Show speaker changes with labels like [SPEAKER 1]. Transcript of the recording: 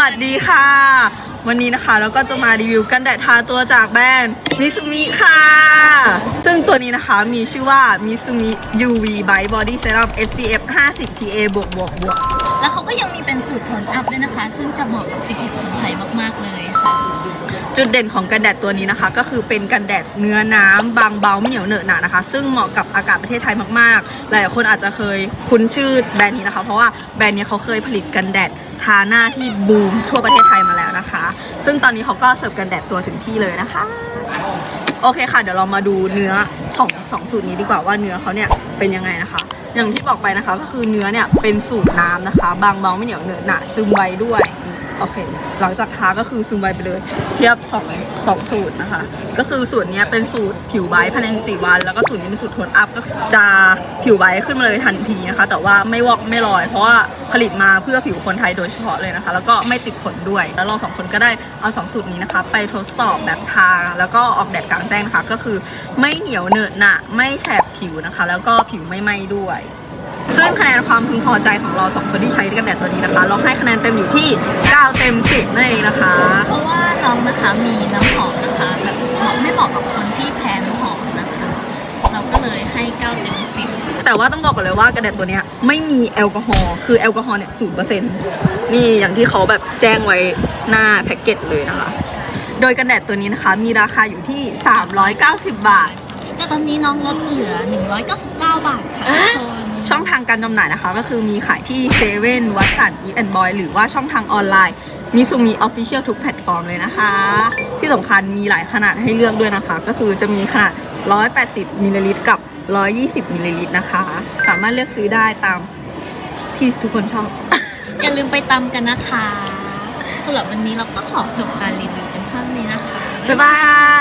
[SPEAKER 1] วัสดีค่ะ วันนี้นะคะเราก็จะมารีวิวกันแดดทาตัวจากแบรนด์มิซูมิค่ะ ซึ่งตัวนี้นะคะมีชื่อว่ามิซูมิ UV Bright Body Serum SPF 50 PA บวกบวกบวก
[SPEAKER 2] แล้วเขาก็ยังมีเป็นสูตรโทนอัพด้วยนะคะ ซึ่งจะเหมาะกับสิทธิคนไทยมาก ๆ เลยค่ะ
[SPEAKER 1] จุดเด่นของกันแดดตัวนี้นะคะ ก็คือเป็นกันแดดเนื้อน้ำบางเบาไม่เหนียวเหนอะหนะนะคะ ซึ่งเหมาะกับอากาศประเทศไทยมากๆ หลายๆคนอาจจะเคยคุ้นชื่อแบรนด์นี้นะคะ เพราะว่าแบรนด์นี้เขาเคยผลิตกันแดดทาหน้าที่บูมทั่วประเทศไทยมาแล้วนะคะ ซึ่งตอนนี้เขาก็เสิร์ฟกันแดดตัวถึงที่เลยนะคะ โอเคค่ะ เดี๋ยวเรามาดูเนื้อของสองสูตรนี้ดีกว่าว่าเนื้อเขาเนี่ยเป็นยังไงนะคะ อย่างที่บอกไปนะคะ ก็คือเนื้อเนี่ยเป็นสูตรน้ำนะคะ บางเบาไม่เหนียวเหนอหนะซึมไวด้วย โอเค หลังจากทาก็คือซึมไวไปเลย เทียบสองสองสูตรนะคะ ก็คือสูตรนี้เป็นสูตรผิวไบภายในสี่วัน แล้วก็สูตรนี้เป็นสูตรโทนอัพก็จะผิวไบขึ้นมาเลยทันทีนะคะ แต่ว่าไม่วอกไม่ลอย เพราะว่าผลิตมาเพื่อผิวคนไทยโดยเฉพาะเลยนะคะ แล้วก็ไม่ติดขนด้วย แล้วเราสองคนก็ได้เอาสองสูตรนี้นะคะ ไปทดสอบแบบทาแล้วก็ออกแดดกลางแจ้งนะคะ ก็คือไม่เหนียวเหนอะหนะไม่แสบผิวนะคะ แล้วก็ผิวไม่ไหม้ด้วยซึ่งคะแนนความพึงพอใจของเราสองคนที่ใช้กันแดดตัวนี้นะคะ เราให้คะแนนเต็มอยู่ที่9เต็ม10 นั่นเองนะคะ
[SPEAKER 2] เพราะว่าน้องนะคะมีน้ำหอมนะคะแบบเหมาะไม่เหมาะกับคนที่แพ้น้ำหอมนะคะ เราก็เลยให้เก้าเต็มสิบ
[SPEAKER 1] แต่ว่าต้องบอกก่อนเลยว่ากันแดดตัวเนี้ยไม่มีแอลกอฮอล์คือแอลกอฮอล์เนี่ยศูนเปอร์เซ็นต์นี่อย่างที่เขาแบบแจ้งไว้หน้าแพ็กเกจเลยนะคะ โดยกันแดดตัวนี้นะคะ มีราคาอยู่ที่ 390 บาท
[SPEAKER 2] แต่ตอนนี้น้องลดเหลือ 199 บาทค่ะทุกคน
[SPEAKER 1] ช่องทางการจำหน่ายนะคะ ก็คือมีขายที่เซเว่นวัดสันอีแอนบอยหรือว่าช่องทางออนไลน์ มีซูมีออฟฟิเชียลทุกแพลตฟอร์มเลยนะคะ ที่สำคัญมีหลายขนาดให้เลือกด้วยนะคะ ก็คือจะมีขนาด 180มิลลิลิตรกับ 120มิลลิลิตรนะคะ สามารถเลือกซื้อได้ตามที่ทุกคนชอบ
[SPEAKER 2] อย่าลืมไปตามกันนะคะสำหรับวันนี้เราก็ขอจบการรีวิวเป็นเท่านี้นะคะ
[SPEAKER 1] บ๊ายบาย